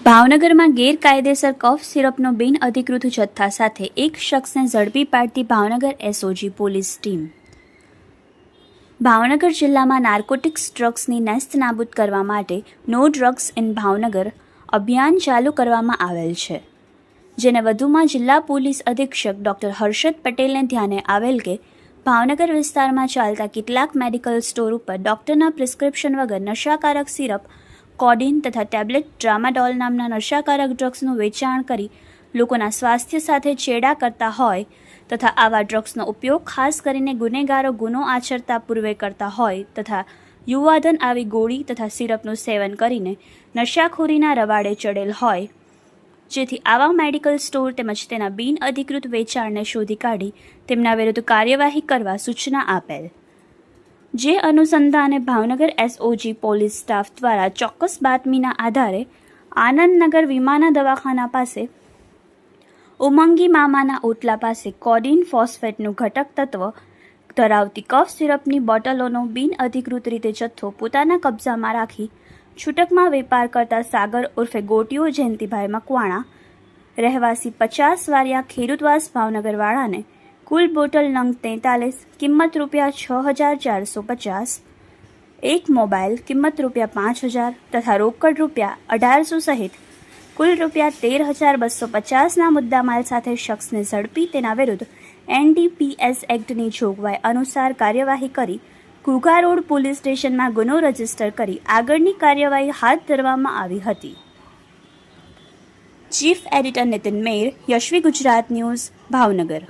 ભાવનગરમાં ગેરકાયદેસર કફ સિરપનો બિનઅધિકૃત જથ્થા સાથે એક શખ્સને ઝડપી પાડતી Bhavnagar SOG police team. Bhavnagar જિલ્લામાં નાર્કોટિક્સ ડ્રગ્સની નેસ્ત નાબૂદ કરવા માટે નો ડ્રગ્સ ઇન ભાવનગર અભિયાન ચાલુ કરવામાં આવેલ છે. જેને વધુમાં જિલ્લા પોલીસ અધિક્ષક ડોક્ટર હર્ષદ પટેલને ધ્યાને આવેલ કે ભાવનગર વિસ્તારમાં ચાલતા કેટલાક મેડિકલ સ્ટોર ઉપર ડૉક્ટરના પ્રિસ્ક્રિપ્શન વગર નશાકારક સિરપ, કોડિન તથા ટેબ્લેટ ડ્રામાડોલ નામના નશાકારક ડ્રગ્સનું વેચાણ કરી લોકોના સ્વાસ્થ્ય સાથે ચેડા કરતા હોય તથા આવા ડ્રગ્સનો ઉપયોગ ખાસ કરીને ગુનેગારો ગુનો આચરતા પૂર્વે કરતા હોય તથા યુવાધન આવી ગોળી તથા સિરપનું સેવન કરીને નશાખોરીના રવાડે ચડેલ હોય. જેથી આવા મેડિકલ સ્ટોર તેમજ તેના બિનઅધિકૃત વેચાણને શોધી કાઢી તેમના વિરુદ્ધ કાર્યવાહી કરવા સૂચના આપેલ. જે અનુસંધાને ભાવનગર એસઓજી પોલીસ સ્ટાફ દ્વારા ચોક્કસ બાતમીના આધારે આનંદનગર વિમાના દવાખાના પાસે, ઉમંગી મામાના ઓટલા પાસે કોડિન ફોસ્ફેટનું ઘટક તત્વ ધરાવતી કફ સિરપની બોટલોનો બિનઅધિકૃત રીતે જથ્થો પોતાના કબજામાં રાખી છૂટકમાં વેપાર કરતા સાગર ઉર્ફે ગોટીઓ જયંતિભાઈ મકવાણા રહેવાસી પચાસ વારિયા ખેડૂતવાસ ભાવનગરવાળાને કુલ બોટલ નંગ તેતાલીસ, કિંમત રૂપિયા છ હજાર ચારસો પચાસ. એક મોબાઈલ, કિંમત રૂપિયા પાંચ હજાર તથા રોકડ રૂપિયા અઢારસો સહિત કુલ રૂપિયા તેર હજાર બસો પચાસના મુદ્દામાલ સાથે શખ્સને ઝડપી તેના વિરુદ્ધ એનડીપીએસ એક્ટની જોગવાઈ અનુસાર કાર્યવાહી કરી ઘુઘા રોડ પોલીસ સ્ટેશનમાં ગુનો રજિસ્ટર કરી આગળની કાર્યવાહી હાથ ધરવામાં આવી હતી. Chief editor Nitin Mer Yashvi Gujarat news, Bhavnagar.